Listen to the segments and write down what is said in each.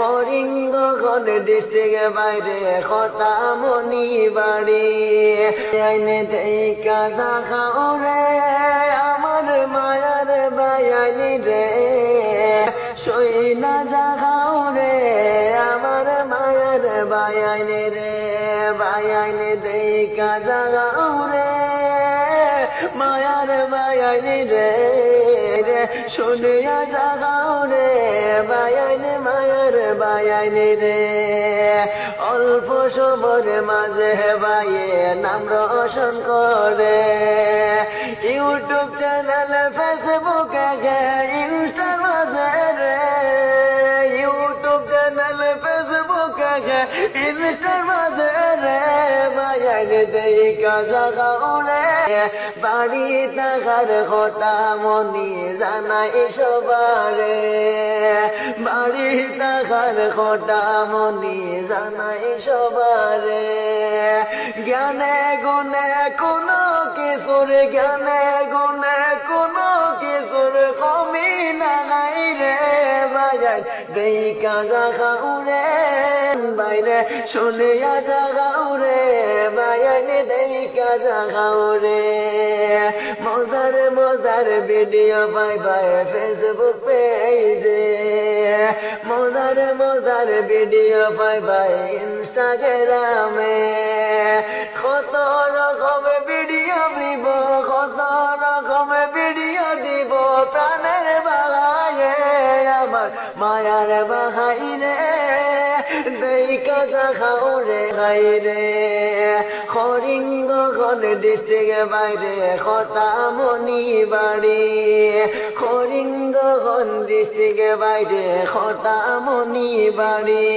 করিঙ্গগঞ্জ district বাইরে খতামনি বাড়ি। আইনে দেখা দেখাও রে আমার মায়ার বায়ানি রে। সই না জাগাও রে আমার মায়ার বায়ানি রে। বায়ানি দেখা জাগাও রে মায়ার বায়ানি রে। শুনিয়া জাগাও রে বায়ানি মায়ার বায়ানি রে অল্প সময়ের মাঝে বাইয়ে নাম রোশন করে ইউটিউব চ্যানেল ফেসবুকে ইনস্টার মাঝে ইউটিউব চ্যানেল ফেসবুকে গে দেখা জাগাও রে বাড়ি থাকার কথা মনি জানাই সবারে। বাড়ি মনি জানাই সবারে। জ্ঞানে গুণে কোনো কিছুর, জ্ঞানে গুণে কোনো কিছুর কমি নাই রে বাজার। দেখা জাগাও রে বাইরে শুনিয়া জাগাও রে বায়ানে দেখা জাগাও রে মজার মজার ভিডিও পাই পাই ফেসবুক পেজে মজার মজার ভিডিও পাই পাই ইনস্টাগ্রামে কত রকম ভিডিও দিব কত রকম ভিডিও দিব প্রাণের বাগায়ে আমার মায়ার বাহাই রে দেখা দেখাও রে গাই রে। হরিঙ্গগঞ্জ ডিস্ট্রিক্ট বাইরে খতামনি বাড়ি। হরিঙ্গ হরিঙ্গগঞ্জ ডিস্ট্রিক্ট বাইরে খতামনি বাড়ি।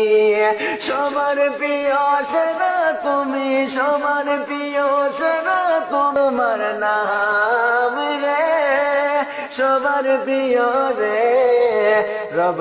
সবার প্রিয় সেনা তুমি, সবার প্রিয় সেনা তোমার নাম রে। সবার প্রিয় রে, রব